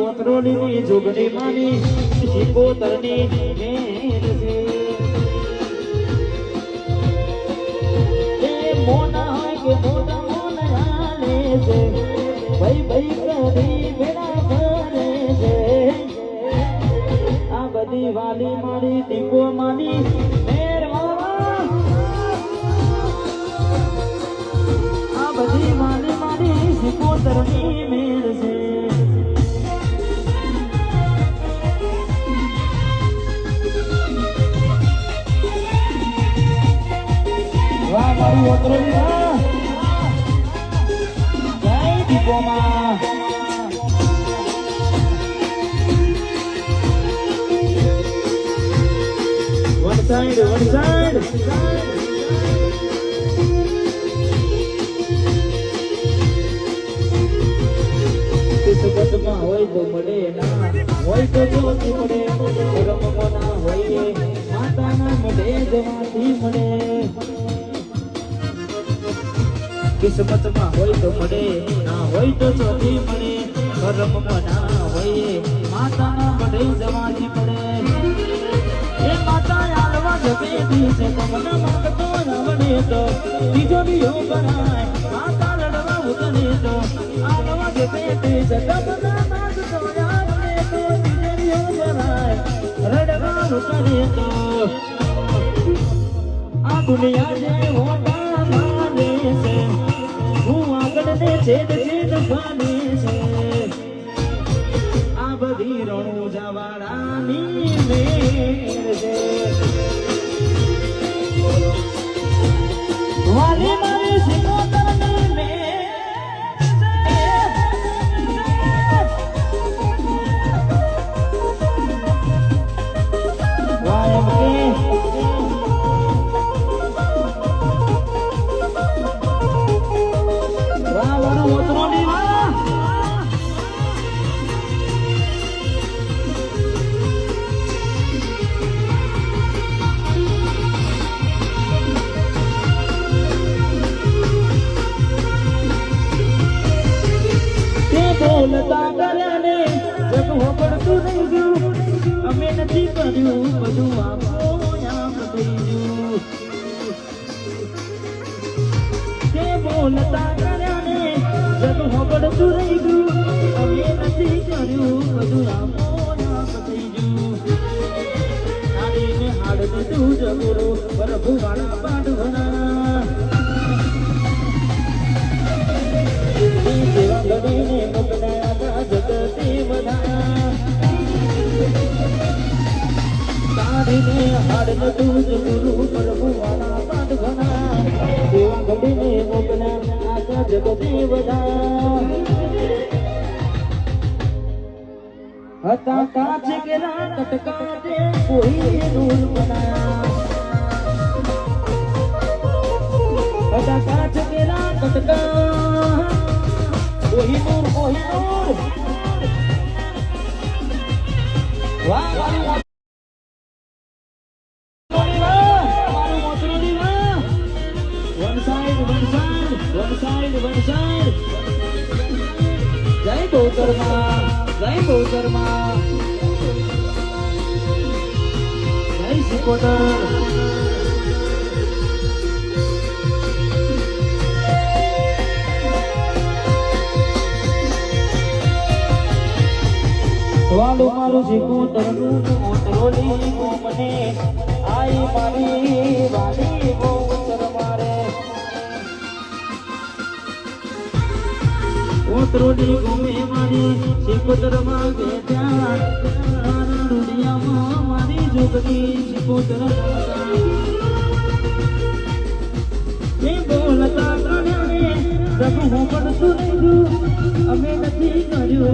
કોતરોલીની જોગણી માની, શિકોતરની મેર છે. એ મોના હોય કે મોટા મોના હાલે છે. ભાઈ ભાઈ કરી બેડા ભરે છે. આ બધી વાલી મારી ટીકો માની સાઈડ કિસ્મતમાં હોય તો મળે ના હોય મળે રમવાના હોય માતાના મળે જવાથી મળે. કિસ્મતમાં હોય તો મળે ના હોય તો ચોથી મળે કરમમાં ના હોય માતાના પડે જવાની મળે એ માતા આલવા જપે દીસે તમને માંગતો રાવણે તો, બીજો દિયો બનાય માતા લડવા ઉતરે તો, આલવા છે માંગતો રવણે તો રડવા ઉતરે તો. આ દુનિયા જે હોતા Descendo, descendo, família બધું રહી ગયું અમે પ્રભુ વાળા પાડવના તારીને હાડ ગુરુ જગરો પ્રભુ વાળા પાડવના સેવા કરીને મોકલાયા આખા જગતે બધા હતા કાચ કેરા કટકા દે કોઈ નૂર બનાયા હતા કાચ કેરા કટકા કોઈ નૂર કોઈ નૂર વાહ one side one side one side one side. જય બહુતરમાં જય બહુતરમાં જય સિકોતર વાલું મારું સિકોતરનું મોતરોલી ગો મને. આઈ મારી વાલી. ઓતરોડી ગુમે મારી સિકોતર માગે ત્યાં દુનિયામાં મારી જોગની રમતા.